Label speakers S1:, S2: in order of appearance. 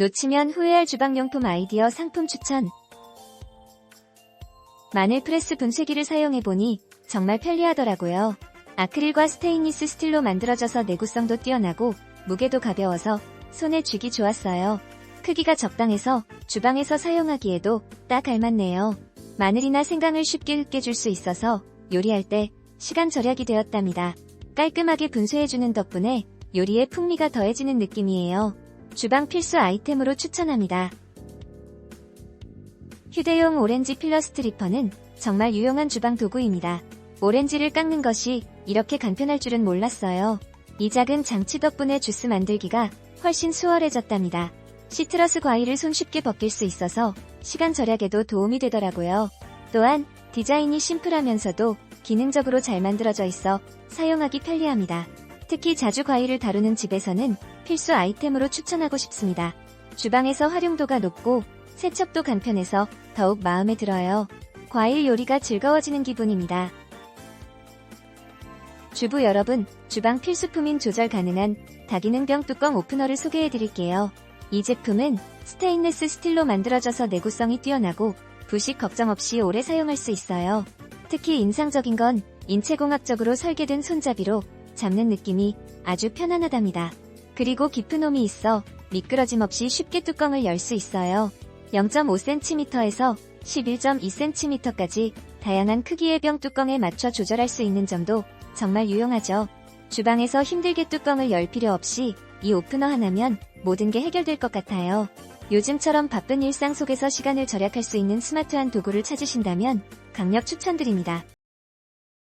S1: 놓치면 후회할 주방용품 아이디어 상품 추천. 마늘 프레스 분쇄기를 사용해보니 정말 편리하더라고요. 아크릴과 스테인리스 스틸로 만들어져서 내구성도 뛰어나고 무게도 가벼워서 손에 쥐기 좋았어요. 크기가 적당해서 주방에서 사용하기에도 딱 알맞네요. 마늘이나 생강을 쉽게 으깨줄 수 있어서 요리할 때 시간 절약이 되었답니다. 깔끔하게 분쇄해주는 덕분에 요리에 풍미가 더해지는 느낌이에요. 주방 필수 아이템으로 추천합니다. 휴대용 오렌지 필러 스트리퍼는 정말 유용한 주방 도구입니다. 오렌지를 깎는 것이 이렇게 간편할 줄은 몰랐어요. 이 작은 장치 덕분에 주스 만들기가 훨씬 수월해졌답니다. 시트러스 과일을 손쉽게 벗길 수 있어서 시간 절약에도 도움이 되더라고요. 또한 디자인이 심플하면서도 기능적으로 잘 만들어져 있어 사용하기 편리합니다. 특히 자주 과일을 다루는 집에서는 필수 아이템으로 추천하고 싶습니다. 주방에서 활용도가 높고 세척도 간편해서 더욱 마음에 들어요. 과일 요리가 즐거워지는 기분입니다. 주부 여러분, 주방 필수품인 조절 가능한 다기능병 뚜껑 오프너를 소개해 드릴게요. 이 제품은 스테인레스 스틸로 만들어져서 내구성이 뛰어나고 부식 걱정 없이 오래 사용할 수 있어요. 특히 인상적인 건 인체공학적으로 설계된 손잡이로 잡는 느낌이 아주 편안하답니다. 그리고 깊은 홈이 있어 미끄러짐 없이 쉽게 뚜껑을 열 수 있어요. 0.5cm에서 11.2cm까지 다양한 크기의 병 뚜껑에 맞춰 조절할 수 있는 점도 정말 유용하죠. 주방에서 힘들게 뚜껑을 열 필요 없이 이 오프너 하나면 모든 게 해결될 것 같아요. 요즘처럼 바쁜 일상 속에서 시간을 절약할 수 있는 스마트한 도구를 찾으신다면 강력 추천드립니다.